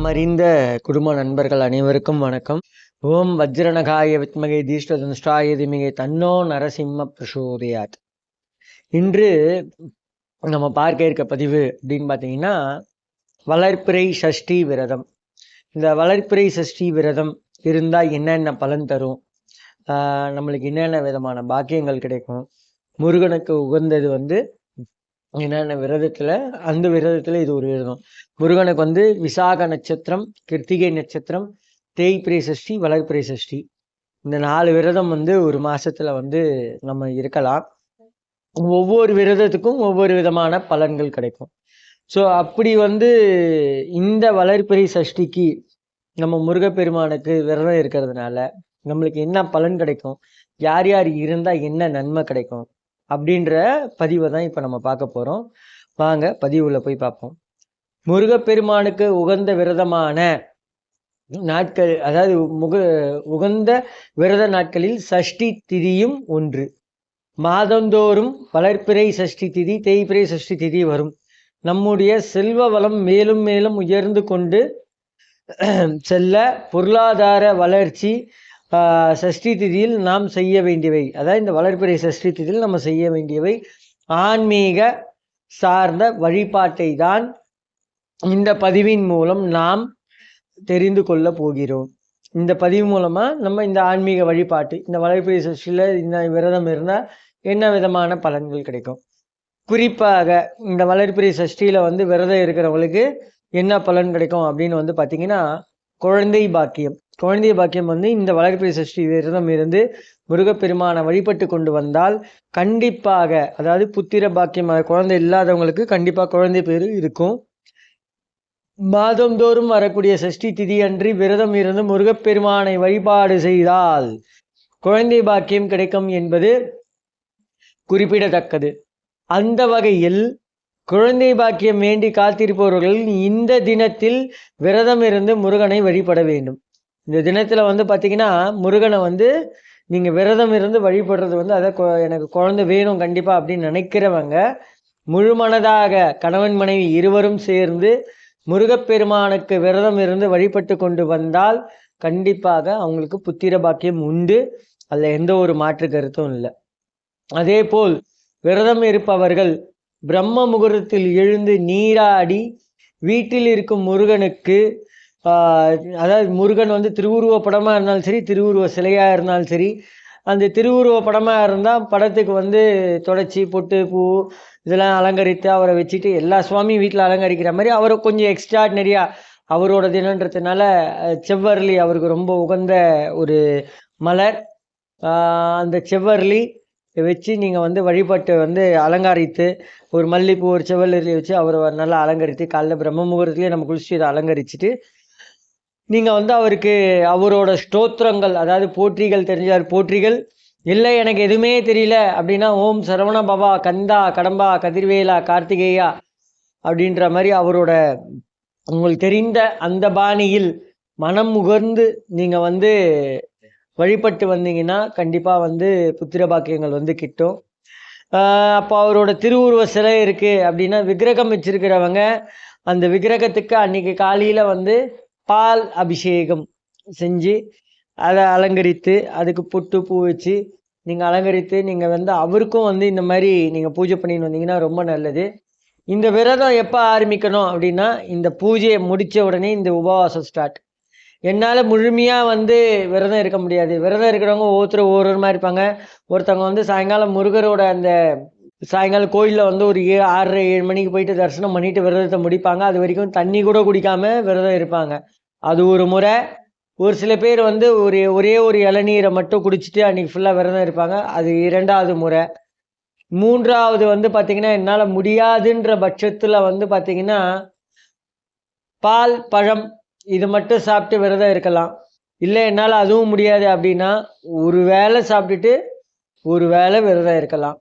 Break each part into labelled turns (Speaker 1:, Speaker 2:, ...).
Speaker 1: நாமறிந்த குடும்ப நண்பர்கள் அனைவருக்கும் வணக்கம். ஓம் வஜ்ரநகாய வித்மகை தீஷ்டதனுஷ்டாய திமிகை தன்னோ நரசிம்ம பிரசோதயாத். இன்று நம்ம பார்க்க இருக்க பதிவு அப்படின்னு பார்த்தீங்கன்னா வளர்ப்பிறை சஷ்டி விரதம். இந்த வளர்ப்பிறை சஷ்டி விரதம் இருந்தால் என்னென்ன பலன் தரும்? நம்மளுக்கு என்னென்ன விதமான பாக்கியங்கள் கிடைக்கும்? முருகனுக்கு உகந்தது வந்து என்னென்ன விரதத்தில் அந்த விரதத்தில் இது ஒரு விரதம். முருகனுக்கு வந்து விசாக நட்சத்திரம் கிருத்திகை நட்சத்திரம் தேய்பிரை சஷ்டி வளர்ப்பிறை சஷ்டி இந்த நாலு விரதம் வந்து ஒரு மாசத்துல வந்து நம்ம இருக்கலாம். ஒவ்வொரு விரதத்துக்கும் ஒவ்வொரு விதமான பலன்கள் கிடைக்கும். ஸோ அப்படி வந்து இந்த வளர்ப்பிரை சஷ்டிக்கு நம்ம முருகப்பெருமானுக்கு விரதம் இருக்கிறதுனால நம்மளுக்கு என்ன பலன் கிடைக்கும்? யார் யார் இருந்தால் என்ன நன்மை கிடைக்கும்? அப்படின்ற பதிவை தான் இப்போ நம்ம பார்க்க போகிறோம் வாங்க பதிவில் போய் பார்ப்போம். முருகப்பெருமானுக்கு உகந்த விரதமான நாட்கள் அதாவது முக உகந்த விரத நாட்களில் சஷ்டி திதியும் ஒன்று. மாதந்தோறும் வளர்ப்பிறை சஷ்டி திதி தேய்பிறை சஷ்டி திதி வரும். நம்முடைய செல்வ வளம் மேலும் மேலும் உயர்ந்து கொண்டு செல்ல பொருளாதார வளர்ச்சி சஷ்டி திதியில் நாம் செய்ய வேண்டியவை. அதாவது இந்த வளர்ப்பிறை சஷ்டி திதியில் நம்ம செய்ய வேண்டியவை. ஆன்மீக சார்ந்த வழிபாட்டை தான் இந்த பதிவின் மூலம் நாம் தெரிந்து கொள்ள போகிறோம். இந்த பதிவு மூலமாக நம்ம இந்த ஆன்மீக வழிபாட்டு இந்த வளர்ப்பிறை சஷ்டியில் இந்த விரதம் இருந்தால் என்ன விதமான பலன்கள் கிடைக்கும்? குறிப்பாக இந்த வளர்ப்பிறை சஷ்டியில் வந்து விரதம் இருக்கிறவங்களுக்கு என்ன பலன் கிடைக்கும் அப்படின்னு வந்து பார்த்தீங்கன்னா குழந்தை பாக்கியம். குழந்தை பாக்கியம் வந்து இந்த வளர்ப்பிறை சஷ்டி விரதம் இருந்து முருகப்பெருமானை வழிபட்டு கொண்டு வந்தால் கண்டிப்பாக அதாவது புத்திர பாக்கியம் குழந்தை இல்லாதவங்களுக்கு கண்டிப்பாக குழந்தை பேர் இருக்கும். மாதந்தோறும் வரக்கூடிய சஷ்டி திதி அன்றி விரதம் இருந்து முருகப்பெருமானை வழிபாடு செய்தால் குழந்தை பாக்கியம் கிடைக்கும் என்பது குறிப்பிடத்தக்கது. அந்த வகையில் குழந்தை பாக்கியம் வேண்டி காத்திருப்பவர்கள் இந்த தினத்தில் விரதம் இருந்து முருகனை வழிபட வேண்டும். இந்த தினத்தில் வந்து பார்த்தீங்கன்னா முருகனை வந்து நீங்கள் விரதம் இருந்து வழிபடுறது வந்து அதை கொ- எனக்கு குழந்தை வேணும் கண்டிப்பாக அப்படின்னு நினைக்கிறவங்க முழுமனதாக கணவன் மனைவி இருவரும் சேர்ந்து முருகப்பெருமானுக்கு விரதம் இருந்து வழிபட்டு கொண்டு வந்தால் கண்டிப்பாக அவங்களுக்கு புத்திர பாக்கியம் உண்டு. அதில் எந்த ஒரு மாற்று கருத்தும் இல்லை. அதே போல் விரதம் இருப்பவர்கள் பிரம்ம முகூர்த்தத்தில் எழுந்து நீராடி வீட்டில் இருக்கும் முருகனுக்கு அதாவது முருகன் வந்து திருவுருவ படமாக இருந்தாலும் சரி திருவுருவ சிலையாக இருந்தாலும் சரி அந்த திருவுருவ படமாக இருந்தால் படத்துக்கு வந்து தொடச்சி பொட்டு பூ இதெல்லாம் அலங்கரித்து அவரை வச்சுட்டு எல்லா சுவாமியும் வீட்டில் அலங்கரிக்கிற மாதிரி அவரை கொஞ்சம் எக்ஸ்ட்ராடினரியா அவரோட தினன்றதுனால செவ்வரளி அவருக்கு ரொம்ப உகந்த ஒரு மலர். அந்த செவ்வரளி வச்சு நீங்கள் வந்து வழிபட்டு வந்து அலங்கரித்து ஒரு மல்லிப்பூ ஒரு செவ்வரளி வச்சு அவரை நல்லா அலங்கரித்து காலைல பிரம்ம முகூர்த்தத்துலேயே நம்ம குளிச்சுட்டு இதை அலங்கரிச்சுட்டு நீங்கள் வந்து அவருக்கு அவரோட ஸ்தோத்திரங்கள் அதாவது போற்றிகள் தெரிஞ்சார் போற்றிகள். இல்லை எனக்கு எதுவுமே தெரியல அப்படின்னா ஓம் சரவண பவா கந்தா கடம்பா கதிர்வேலா கார்த்திகேயா அப்படின்ற மாதிரி அவரோட உங்களுக்கு தெரிந்த அந்த பாணியில் மனம் முகர்ந்து நீங்கள் வந்து வழிபட்டு வந்தீங்கன்னா கண்டிப்பாக வந்து புத்திர பாக்கியங்கள் வந்து கிட்டும். அப்போ அவரோட திருவுருவ சிலை இருக்குது அப்படின்னா விக்கிரகம் வச்சிருக்கிறவங்க அந்த விக்கிரகத்துக்கு அன்னைக்கு காலையில் வந்து பால் அபிஷேகம் செஞ்சு அதை அலங்கரித்து அதுக்கு பொட்டு பூ வச்சு நீங்கள் அலங்கரித்து நீங்கள் வந்து அவருக்கும் வந்து இந்த மாதிரி நீங்கள் பூஜை பண்ணிட்டு வந்தீங்கன்னா ரொம்ப நல்லது. இந்த விரதம் எப்போ ஆரம்பிக்கணும் அப்படின்னா இந்த பூஜையை முடித்த உடனே இந்த உபவாசம் ஸ்டார்ட் என்னால் முழுமையாக வந்து விரதம் இருக்க முடியாது. விரதம் இருக்கிறவங்க ஒவ்வொருத்தரும் ஒவ்வொரு மாதிரி இருப்பாங்க. ஒருத்தவங்க வந்து சாயங்காலம் முருகரோட அந்த சாயங்காலம் கோயிலில் வந்து ஒரு ஏ ஆறரை ஏழு மணிக்கு போயிட்டு தரிசனம் பண்ணிட்டு விரதத்தை முடிப்பாங்க. அது வரைக்கும் தண்ணி கூட குடிக்காமல் விரதம் இருப்பாங்க. அது ஒரு முறை. ஒரு சில பேர் வந்து ஒரு ஒரே ஒரு இளநீரை மட்டும் குடிச்சிட்டு அன்றைக்கி ஃபுல்லாக விரதம் இருப்பாங்க. அது இரண்டாவது முறை. மூன்றாவது வந்து பார்த்திங்கன்னா என்னால் முடியாதுன்ற பட்சத்தில் வந்து பார்த்திங்கன்னா பால் பழம் இது மட்டும் சாப்பிட்டு விரதம் இருக்கலாம். இல்லை என்னால் அதுவும் முடியாது அப்படின்னா ஒரு வேளை சாப்பிட்டுட்டு ஒரு வேளை விரதம் இருக்கலாம்.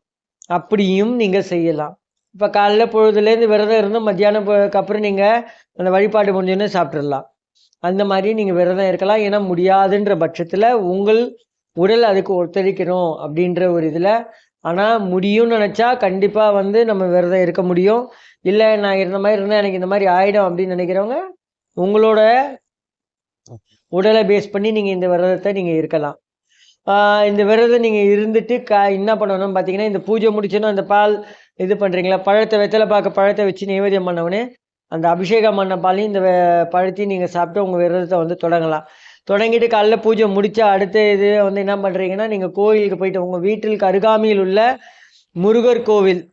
Speaker 1: அப்படியும் நீங்கள் செய்யலாம். இப்போ காலைல பொழுதுலேருந்து விரதம் இருந்து மத்தியானம் அப்புறம் நீங்கள் அந்த வழிபாடு முடிஞ்சோன்னே சாப்பிட்றலாம் அந்த மாதிரி நீங்கள் விரதம் இருக்கலாம். ஏன்னா முடியாதுன்ற பட்சத்தில் உங்கள் உடல் அதுக்கு ஒத்துழைக்கணும் அப்படின்ற ஒரு இதில். ஆனால் முடியும்னு நினச்சா கண்டிப்பாக வந்து நம்ம விரதம் இருக்க முடியும். இல்லை நான் இருந்த மாதிரி இருந்தால் எனக்கு இந்த மாதிரி ஆயிடும் அப்படின்னு நினைக்கிறவங்க உங்களோட உடலை பேஸ் பண்ணி நீங்கள் இந்த விரதத்தை நீங்கள் இருக்கலாம். ஆஹ் இந்த விரதம் நீங்கள் இருந்துட்டு க என்ன பண்ணணும் பார்த்தீங்கன்னா இந்த பூஜை முடிச்சோன்னா அந்த பால் இது பண்ணுறீங்களா பழத்தை வெத்தலை பார்க்க பழத்தை வச்சு நைவேத்தியம் பண்ணவொடனே அந்த அபிஷேகம் பண்ண பாலையும் இந்த பழுத்தி நீங்கள் சாப்பிட்டு உங்கள் விரதத்தை வந்து தொடங்கலாம். தொடங்கிட்டு காலைல பூஜை முடிச்சா அடுத்த இது வந்து என்ன பண்ணுறீங்கன்னா நீங்கள் கோயிலுக்கு போயிட்டு உங்கள் வீட்டிற்கு அருகாமையில் உள்ள முருகர் கோவில்.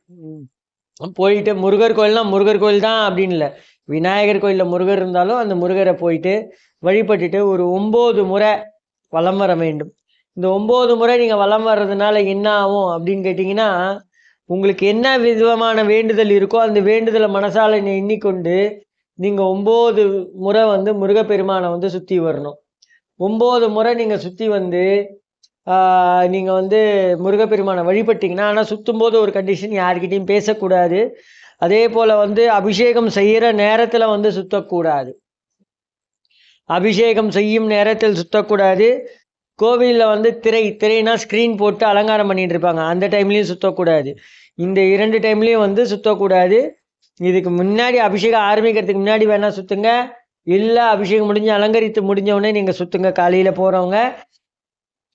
Speaker 1: போயிட்டு முருகர் கோயில்னா முருகர் கோயில் தான் அப்படின்னு இல்லை. விநாயகர் கோயிலில் முருகர் இருந்தாலும் அந்த முருகரை போயிட்டு வழிபட்டுட்டு ஒரு ஒம்பது முறை வலம் வர வேண்டும். இந்த ஒம்பது முறை நீங்கள் வலம் வர்றதுனால என்ன ஆகும் அப்படின்னு கேட்டிங்கன்னா உங்களுக்கு என்ன விதமான வேண்டுதல் இருக்கோ அந்த வேண்டுதலை மனசால எண்ணிக்கொண்டு நீங்கள் ஒம்பது முறை வந்து முருகப்பெருமானை வந்து சுற்றி வரணும். ஒம்பது முறை நீங்கள் சுற்றி வந்து நீங்கள் வந்து முருகப்பெருமானை வழிபட்டீங்கன்னா ஆனால் சுற்றும்போது ஒரு கண்டிஷன் யார்கிட்டயும் பேசக்கூடாது. அதே போல் வந்து அபிஷேகம் செய்கிற நேரத்தில் வந்து சுற்றக்கூடாது அபிஷேகம் செய்யும் நேரத்தில் சுற்றக்கூடாது கோவிலில் வந்து திரை திரைனா ஸ்க்ரீன் போட்டு அலங்காரம் பண்ணிட்டு இருப்பாங்க. அந்த டைம்லேயும் சுற்றக்கூடாது இந்த இரண்டு டைம்லேயும் வந்து சுற்றக்கூடாது இதுக்கு முன்னாடி அபிஷேகம் ஆரம்பிக்கிறதுக்கு முன்னாடி வேணால் சுற்றுங்க இல்லை அபிஷேகம் முடிஞ்சு அலங்கரித்து முடிஞ்சவுடனே நீங்கள் சுற்றுங்க காலையில் போகிறவங்க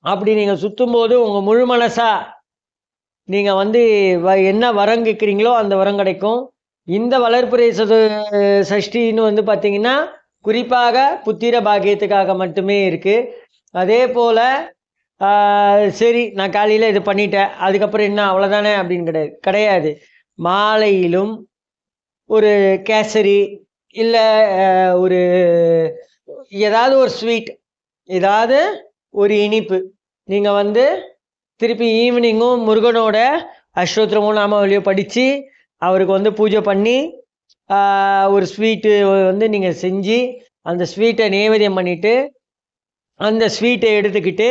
Speaker 1: அப்படி நீங்கள் சுற்றும்போது உங்கள் முழு மனசாக நீங்கள் வந்து வ என்ன வரம் கேட்குறீங்களோ அந்த வரம் கிடைக்கும். இந்த வளர்ப்புரை சது சஷ்டின்னு வந்து பார்த்தீங்கன்னா குறிப்பாக புத்திர பாக்கியத்துக்காக மட்டுமே இருக்குது அதே போல் சரி நான் காலையில் இது பண்ணிட்டேன். அதுக்கப்புறம் என்ன அவ்வளோதானே அப்படின்னு கிடையாது. கிடையாது. மாலையிலும் ஒரு கேசரி இல்லை ஒரு ஏதாவது ஒரு ஸ்வீட் ஏதாவது ஒரு இனிப்பு. நீங்கள் வந்து திருப்பி ஈவினிங்கும் முருகனோட அஷ்டோத்திரமோ நாமாவளியோ படித்து அவருக்கு வந்து பூஜை பண்ணி ஒரு ஸ்வீட்டு வந்து நீங்கள் செஞ்சு அந்த ஸ்வீட்டை நைவேத்தியம் பண்ணிவிட்டு அந்த ஸ்வீட்டை எடுத்துக்கிட்டு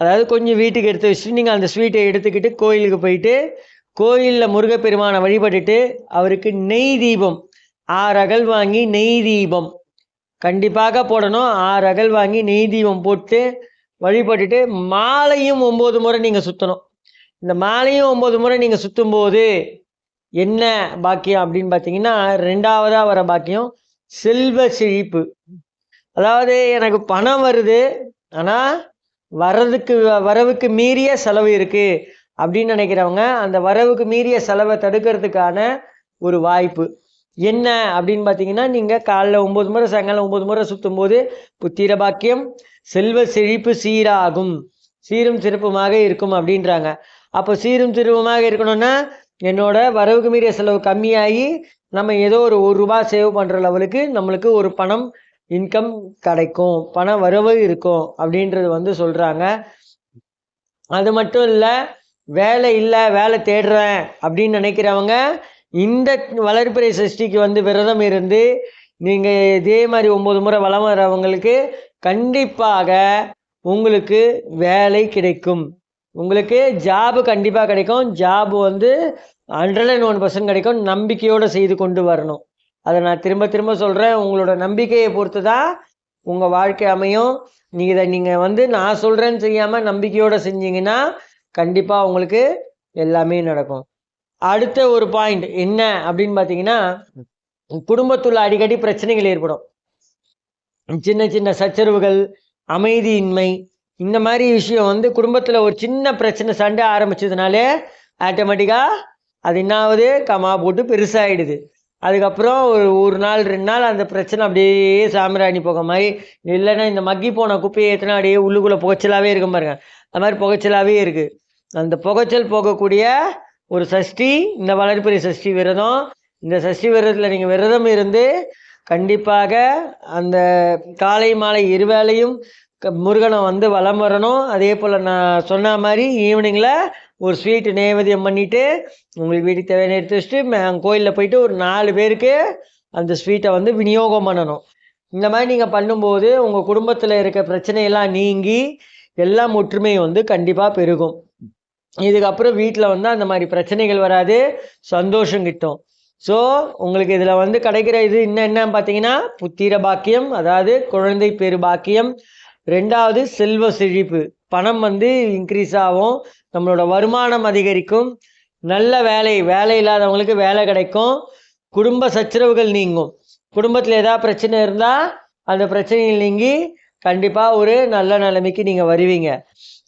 Speaker 1: அதாவது கொஞ்சம் வீட்டுக்கு எடுத்து வச்சுட்டு நீங்கள் அந்த ஸ்வீட்டை எடுத்துக்கிட்டு கோயிலுக்கு போயிட்டு கோயிலில் முருகப்பெருமானை வழிபட்டுட்டு அவருக்கு நெய் தீபம் ஆறு அகல் வாங்கி நெய் தீபம். கண்டிப்பாக போடணும். ஆறு அகல் வாங்கி நெய் தீபம் போட்டு வழிபட்டுட்டு மாலையும் ஒம்பது முறை நீங்கள் சுற்றணும் இந்த மாலையும் ஒம்பது முறை நீங்கள் சுற்றும்போது என்ன பாக்கியம் அப்படின்னு பார்த்தீங்கன்னா ரெண்டாவதாக வர பாக்கியம் செல்வ செழிப்பு. அதாவது எனக்கு பணம் வருது ஆனால் வரதுக்கு வரவுக்கு மீறிய செலவு இருக்குது அப்படின்னு நினைக்கிறவங்க அந்த வரவுக்கு மீறிய செலவை தடுக்கிறதுக்கான ஒரு வாய்ப்பு. என்ன அப்படின்னு பார்த்தீங்கன்னா நீங்கள் காலைல ஒம்பது முறை சாயங்காலம் ஒம்பது முறை சுற்றும் போது புத்திர பாக்கியம் செல்வ செழிப்பு சீராகும். சீரும் சிறப்புமாக இருக்கும் அப்படின்றாங்க. அப்போ சீரும் சிறப்புமாக இருக்கணும்னா என்னோட வரவுக்கு மீறிய செலவு கம்மியாகி நம்ம ஏதோ ஒரு ஒரு ரூபா சேவ் பண்ணுற லெவலுக்கு நம்மளுக்கு ஒரு பணம் இன்கம் கிடைக்கும் பண வரவு இருக்கும் அப்படின்றது வந்து சொல்கிறாங்க அது மட்டும் இல்லை வேலை இல்லை வேலை தேடுறேன் அப்படின்னு நினைக்கிறவங்க இந்த வளர்ப்புறை சஷ்டிக்கு வந்து விரதம் இருந்து நீங்கள் இதே மாதிரி ஒம்பது முறை வளம் வரவங்களுக்கு கண்டிப்பாக உங்களுக்கு வேலை கிடைக்கும். உங்களுக்கு ஜாபு கண்டிப்பாக கிடைக்கும். ஜாபு வந்து ஹண்ட்ரட் அண்ட் ஒன் பர்சன்ட் கிடைக்கும். நம்பிக்கையோடு செய்து கொண்டு வரணும். அதை நான் திரும்ப திரும்ப சொல்கிறேன் உங்களோட நம்பிக்கையை பொறுத்து தான் உங்கள் வாழ்க்கை அமையும். நீங்கள் இதை நீங்கள் வந்து நான் சொல்கிறேன்னு செய்யாமல் நம்பிக்கையோடு செஞ்சீங்கன்னா கண்டிப்பாக உங்களுக்கு எல்லாமே நடக்கும். அடுத்த ஒரு பாயிண்ட் என்ன அப்படின்னு பார்த்தீங்கன்னா குடும்பத்துள்ள அடிக்கடி பிரச்சனைகள் ஏற்படும். சின்ன சின்ன சச்சரவுகள் அமைதியின்மை இந்த மாதிரி விஷயம் வந்து குடும்பத்தில் ஒரு சின்ன பிரச்சனை சண்டை ஆரம்பிச்சதுனாலே ஆட்டோமேட்டிக்காக அது என்ன ஆகுது கமா போட்டு பெருசாகிடுது அதுக்கப்புறம் ஒரு ஒரு நாள் ரெண்டு நாள் அந்த பிரச்சனை அப்படியே சாம்பிராணி போக மாதிரி. இல்லைன்னா இந்த மக்கி போன குப்பையை ஏற்றினா அப்படியே உள்ளுக்குள்ளே புகைச்சலாகவே இருக்கும் பாருங்க. அது மாதிரி புகைச்சலாகவே இருக்குது அந்த புகைச்சல் போகக்கூடிய ஒரு சஷ்டி இந்த வளர்பிறை சஷ்டி விரதம். இந்த சஷ்டி விரதத்தில் நீங்கள் விரதம் இருந்து கண்டிப்பாக அந்த காலை மாலை இருவேளையும் முருகனை வந்து வலம் வரணும். அதே போல் நான் சொன்ன மாதிரி ஈவினிங்கில் ஒரு ஸ்வீட்டு நைவேத்தியம் பண்ணிவிட்டு உங்களுக்கு வீட்டுக்கு தேவையான எடுத்து வச்சுட்டு கோயிலில் போயிட்டு ஒரு நாலு பேருக்கு அந்த ஸ்வீட்டை வந்து விநியோகம் பண்ணணும். இந்த மாதிரி நீங்கள் பண்ணும்போது உங்கள் குடும்பத்தில் இருக்க பிரச்சனையெல்லாம் நீங்கி எல்லாம் ஒற்றுமை வந்து கண்டிப்பாக பெருகும். இதுக்கப்புறம் வீட்டில் வந்து அந்த மாதிரி பிரச்சனைகள் வராது. சந்தோஷம் கிட்டும். ஸோ உங்களுக்கு இதில் வந்து கிடைக்கிற இது இன்னும் என்ன பார்த்தீங்கன்னா புத்திர பாக்கியம் அதாவது குழந்தை பேரு பாக்கியம் ரெண்டாவது செல்வ செழிப்பு. பணம் வந்து இன்க்ரீஸ் ஆகும். நம்மளோட வருமானம் அதிகரிக்கும். நல்ல வேலை வேலை இல்லாதவங்களுக்கு வேலை கிடைக்கும். குடும்ப சச்சரவுகள் நீங்கும். குடும்பத்தில் ஏதாவது பிரச்சனை இருந்தால் அந்த பிரச்சனையில் நீங்கி கண்டிப்பாக ஒரு நல்ல நிலைமைக்கு நீங்கள் வருவீங்க.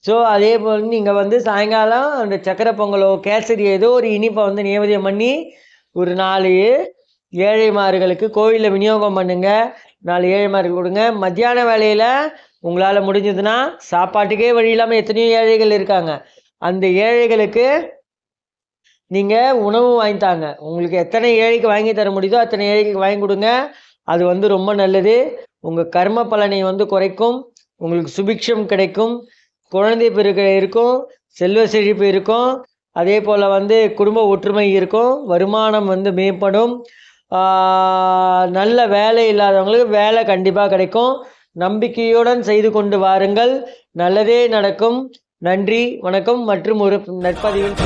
Speaker 1: ஸோ அதே போல் நீங்கள் வந்து சாயங்காலம் அந்த சக்கரை பொங்கலோ கேசரி ஏதோ ஒரு இனிப்பை வந்து நியமதியம் பண்ணி ஒரு நாலு ஏழைமார்களுக்கு கோவிலில் விநியோகம் பண்ணுங்கள் நாலு ஏழைமார்கள் கொடுங்க. மத்தியான வேலையில் உங்களால் முடிஞ்சதுன்னா சாப்பாட்டுக்கே வழி இல்லாமல் எத்தனையோ ஏழைகள் இருக்காங்க. அந்த ஏழைகளுக்கு நீங்கள் உணவு வாங்கி தாங்க. உங்களுக்கு எத்தனை ஏழைக்கு வாங்கி தர முடியுதோ அத்தனை ஏழைக்கு வாங்கி கொடுங்க. அது வந்து ரொம்ப நல்லது. உங்கள் கர்ம பலனை வந்து குறைக்கும். உங்களுக்கு சுபிக்ஷம் கிடைக்கும். குழந்தை பெருக்க இருக்கும். செல்வ செழிப்பு இருக்கும். அதே போல் வந்து குடும்ப ஒற்றுமை இருக்கும். வருமானம் வந்து மேம்படும். நல்ல வேலை இல்லாதவங்களுக்கு வேலை கண்டிப்பாக கிடைக்கும். நம்பிக்கையுடன் செய்து கொண்டு வாருங்கள். நல்லதே நடக்கும். நன்றி வணக்கம் மற்றும் ஒரு நற்பதிவில்